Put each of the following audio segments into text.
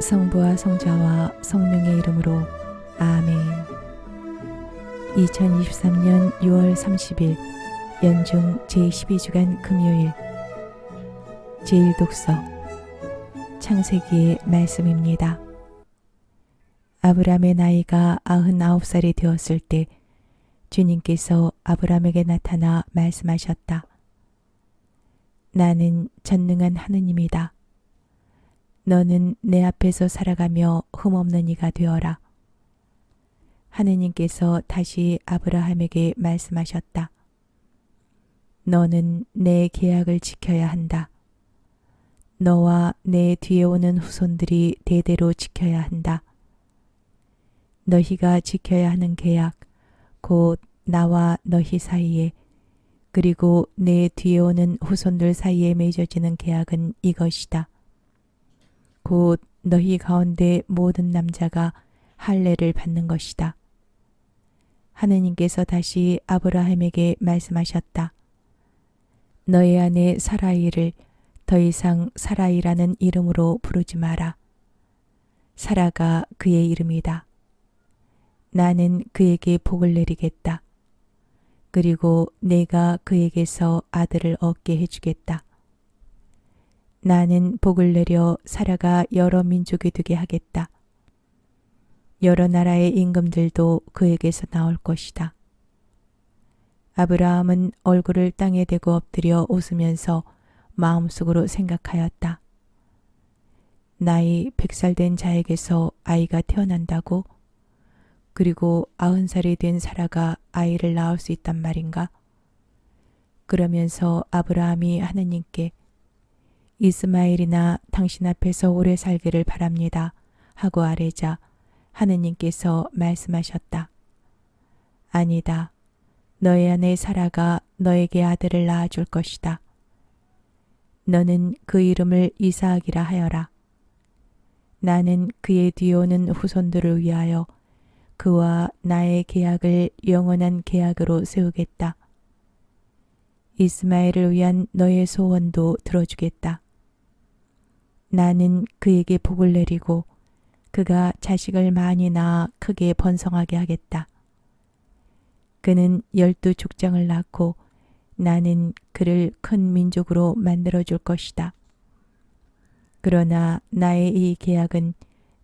성부와 성자와 성령의 이름으로 아멘. 2023년 6월 30일 연중 제12주간 금요일 제1독서 창세기의 말씀입니다. 아브람의 나이가 99살이 되었을 때 주님께서 아브람에게 나타나 말씀하셨다. 나는 전능한 하느님이다. 너는 내 앞에서 살아가며 흠없는 이가 되어라. 하느님께서 다시 아브라함에게 말씀하셨다. 너는 내 계약을 지켜야 한다. 너와 내 뒤에 오는 후손들이 대대로 지켜야 한다. 너희가 지켜야 하는 계약, 곧 나와 너희 사이에 그리고 내 뒤에 오는 후손들 사이에 맺어지는 계약은 이것이다. 곧 너희 가운데 모든 남자가 할례를 받는 것이다. 하느님께서 다시 아브라함에게 말씀하셨다. 너의 아내 사라이를 더 이상 사라이라는 이름으로 부르지 마라. 사라가 그의 이름이다. 나는 그에게 복을 내리겠다. 그리고 내가 그에게서 아들을 얻게 해주겠다. 나는 복을 내려 사라가 여러 민족이 되게 하겠다. 여러 나라의 임금들도 그에게서 나올 것이다. 아브라함은 얼굴을 땅에 대고 엎드려 웃으면서 마음속으로 생각하였다. 나이 백살 된 자에게서 아이가 태어난다고? 그리고 아흔 살이 된 사라가 아이를 낳을 수 있단 말인가? 그러면서 아브라함이 하느님께 이스마엘이나 당신 앞에서 오래 살기를 바랍니다. 하고 아뢰자 하느님께서 말씀하셨다. 아니다. 너의 아내 사라가 너에게 아들을 낳아줄 것이다. 너는 그 이름을 이사학이라 하여라. 나는 그의 뒤에 오는 후손들을 위하여 그와 나의 계약을 영원한 계약으로 세우겠다. 이스마엘을 위한 너의 소원도 들어주겠다. 나는 그에게 복을 내리고 그가 자식을 많이 낳아 크게 번성하게 하겠다. 그는 열두 족장을 낳고 나는 그를 큰 민족으로 만들어 줄 것이다. 그러나 나의 이 계약은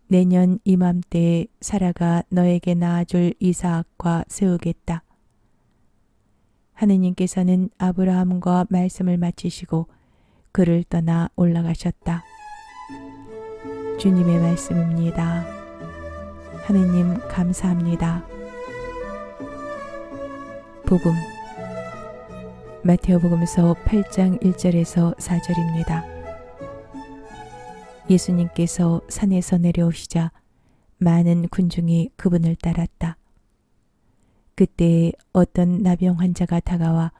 내년 이맘때에 사라가 너에게 낳아줄 이사학과 세우겠다. 하느님께서는 아브라함과 말씀을 마치시고 그를 떠나 올라가셨다. 주님의 말씀입니다. 하느님 감사합니다. 복음 마테오복음서 8장 1절에서 4절입니다. 예수님께서 산에서 내려오시자 많은 군중이 그분을 따랐다. 그때 어떤 나병 환자가 다가와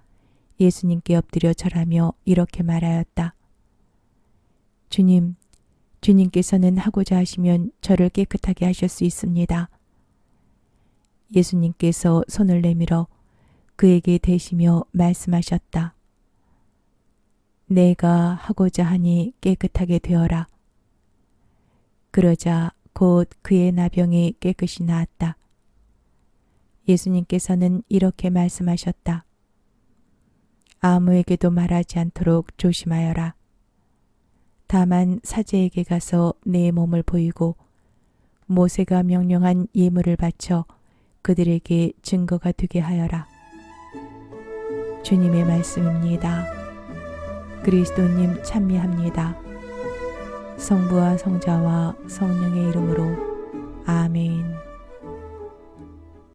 예수님께 엎드려 절하며 이렇게 말하였다. 주님, 주님께서는 하고자 하시면 저를 깨끗하게 하실 수 있습니다. 예수님께서 손을 내밀어 그에게 대시며 말씀하셨다. 내가 하고자 하니 깨끗하게 되어라. 그러자 곧 그의 나병이 깨끗이 나았다. 예수님께서는 이렇게 말씀하셨다. 아무에게도 말하지 않도록 조심하여라. 다만 사제에게 가서 내 몸을 보이고 모세가 명령한 예물을 바쳐 그들에게 증거가 되게 하여라. 주님의 말씀입니다. 그리스도님 찬미합니다. 성부와 성자와 성령의 이름으로 아멘.